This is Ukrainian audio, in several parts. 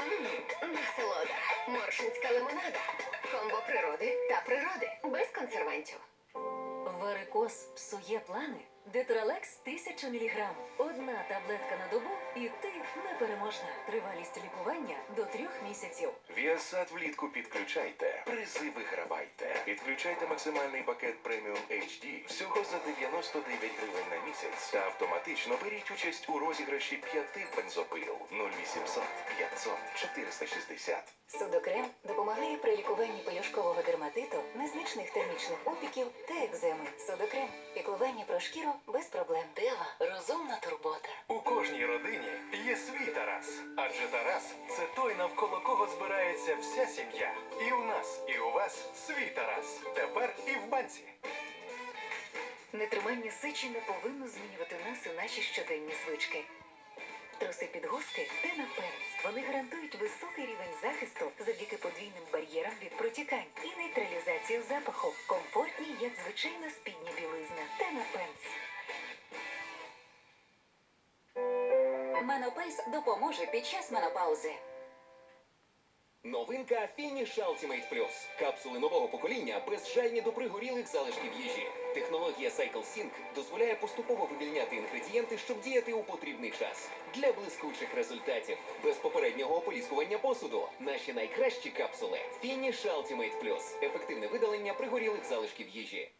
Насолода. Моршинська лимонада. Комбо природи та природи. Без консервантів. Варикоз псує плани? Детралекс 1000 мг. Одна таблетка на добу, і ти непереможна. Тривалість лікування до трьох місяців. Віасад влітку підключайте. Призи вигравайте. Підключайте максимальний пакет преміум HD всього за 99 гривень на місяць та автоматично беріть участь у розіграші п'яти бензопил 0800 500 460. Судокрем допомагає при лікуванні пелюшкового дерматиту, незначних термічних опіків та екземи. Судокрем піклування про шкіру без проблем. Дева розумна турбота. Тарас. Адже Тарас це той, навколо кого збирається вся сім'я. І у нас, і у вас свій Тарас. Тепер і в банці. Нетримання сечі не повинно змінювати нас і наші щоденні звички. Труси підгузки Тена Пенс. Вони гарантують високий рівень захисту завдяки подвійним бар'єрам від протікань і нейтралізацію запаху. Комфортні, як звичайна спідня білизна. Тена Пенс. Менопейс допоможе під час менопаузи. Новинка Finish Ultimate Plus. Капсули нового покоління безжальні до пригорілих залишків їжі. Технологія Cycle Sync дозволяє поступово вивільняти інгредієнти, щоб діяти у потрібний час. Для блискучих результатів, без попереднього ополіскування посуду. Наші найкращі капсули Finish Ultimate Plus. Ефективне видалення пригорілих залишків їжі.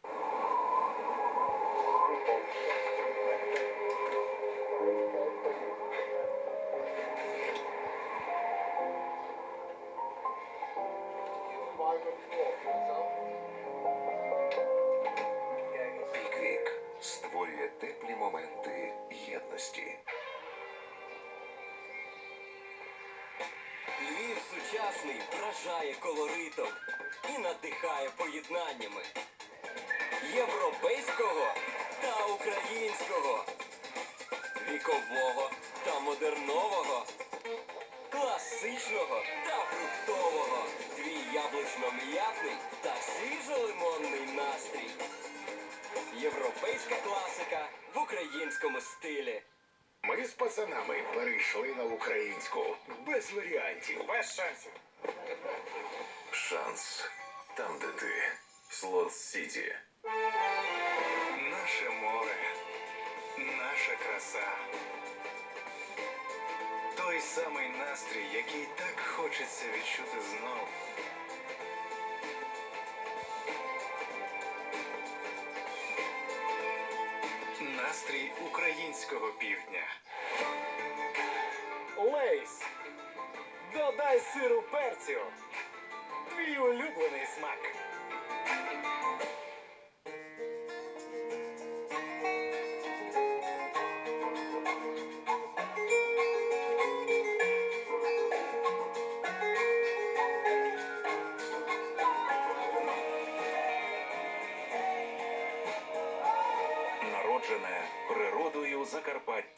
Єдності. Львів сучасний вражає колоритом і надихає поєднаннями європейського та українського, вікового та модернового, класичного та фруктового, твій яблучно-м'ятний та свіжо-лимонний настрій. Європейська класика в українському стилі. Ми з пацанами перейшли на українську без варіантів. Без шансів. Шанс там, де ти. Слот Сіті. Наше море, наша краса. Той самий настрій, який так хочеться відчути знов. Настрій українського півдня. Лейс. Додай сиру перцю. Твій улюблений смак.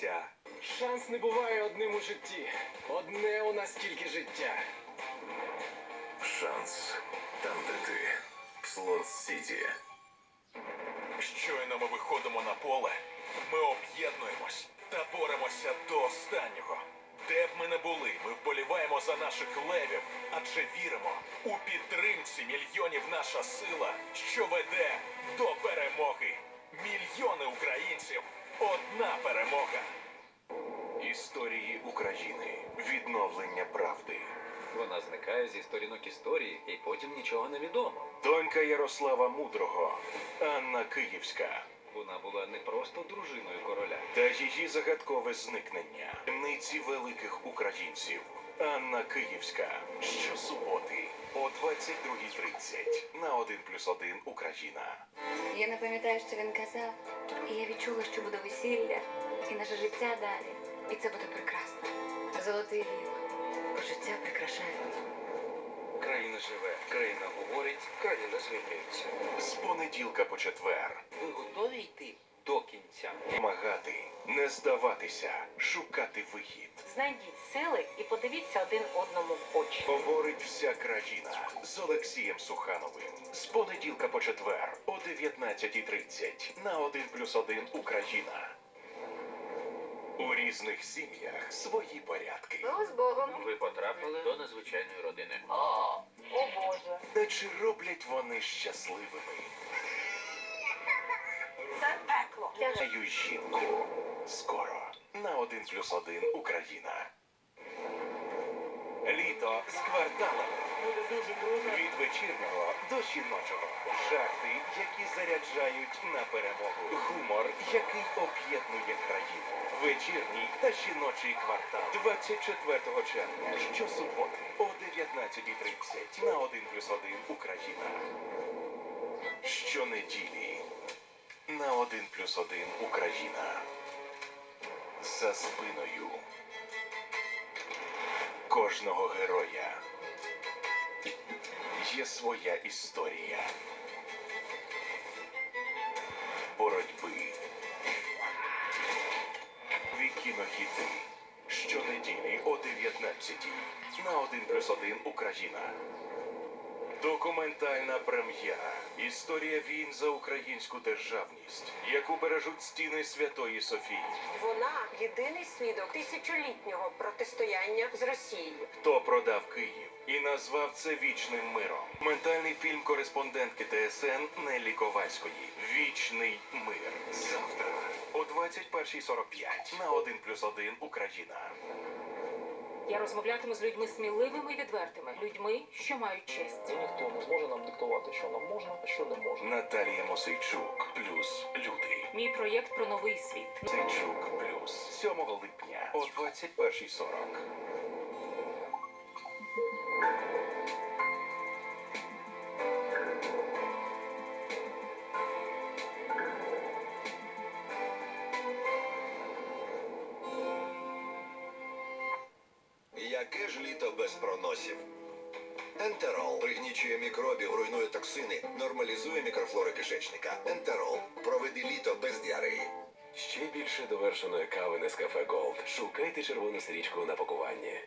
Закарпаття. Шанс не буває одним у житті. Одне у нас тільки життя. Шанс там, де ти. Слот Сіті. Щойно ми виходимо на поле, ми об'єднуємось та боремося до останнього. Де б ми не були, ми вболіваємо за наших левів, адже віримо у підтримці мільйонів наша сила, що веде до перемоги. Мільйони українців, одна перемога. Історії України. Відновлення правди. Вона зникає зі сторінок історії, і потім нічого не відомо. Донька Ярослава Мудрого. Анна Київська. Вона була не просто дружиною короля. Та її загадкове зникнення. Таємниці великих українців. Анна Київська. Щосуботи о 22.30 на 1 плюс 1 Україна. Я не пам'ятаю, що він казав, і я відчула, що буде весілля і наше життя далі. І це буде прекрасно. Золотий вік. Почуття прикрашають. Країна живе, країна говорить, країна змінюється. З понеділка по четвер. Не здаватися, шукати вихід. Знайдіть сили і подивіться один одному в очі. Говорить вся країна з Олексієм Сухановим з понеділка по четвер о 19.30 на 1+,1 Україна. У різних сім'ях свої порядки. Ну, з Богом. Ви потрапили до незвичайної родини. О, о Боже. Та чи роблять вони щасливими? Це пекло. Я жінку. Скоро. На 1 плюс 1 Україна. Літо з кварталами. Від вечірнього до жіночого. Жарти, які заряджають на перемогу. Гумор, який об'єднує країну. Вечірній та жіночий квартал. 24 червня. Щосуботи о 19.30 на 1 плюс 1 Україна. Щонеділі на 1 плюс 1 Україна. За спиною кожного героя є своя історія боротьби. Вікінохіти. Щонеділі о 19 на 1 плюс 1 Україна. Документальна прем'єра. Історія війн за українську державність, яку бережуть стіни Святої Софії. Вона єдиний свідок тисячолітнього протистояння з Росією. Хто продав Київ і назвав це вічним миром? Ментальний фільм кореспондентки ТСН Неллі Ковальської. Вічний мир. Завтра о 21.45 на 1 плюс 1 Україна. Я розмовлятиму з людьми сміливими і відвертими, людьми, що мають честь. Ніхто не зможе нам диктувати, що нам можна, а що не можна. Наталія Мосейчук плюс люди. Мій проєкт про новий світ. Мосейчук плюс 7 липня о 21.40. Яке ж літо без проносів? Ентерол пригнічує мікробів, руйнує токсини, нормалізує мікрофлори кишечника. Ентерол. Проведи літо без діареї. Ще більше довершеної кави Нескафе Голд. Шукайте червону стрічку на пакуванні.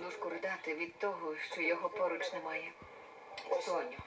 Дужку ридати від того, що його поруч немає. Соню.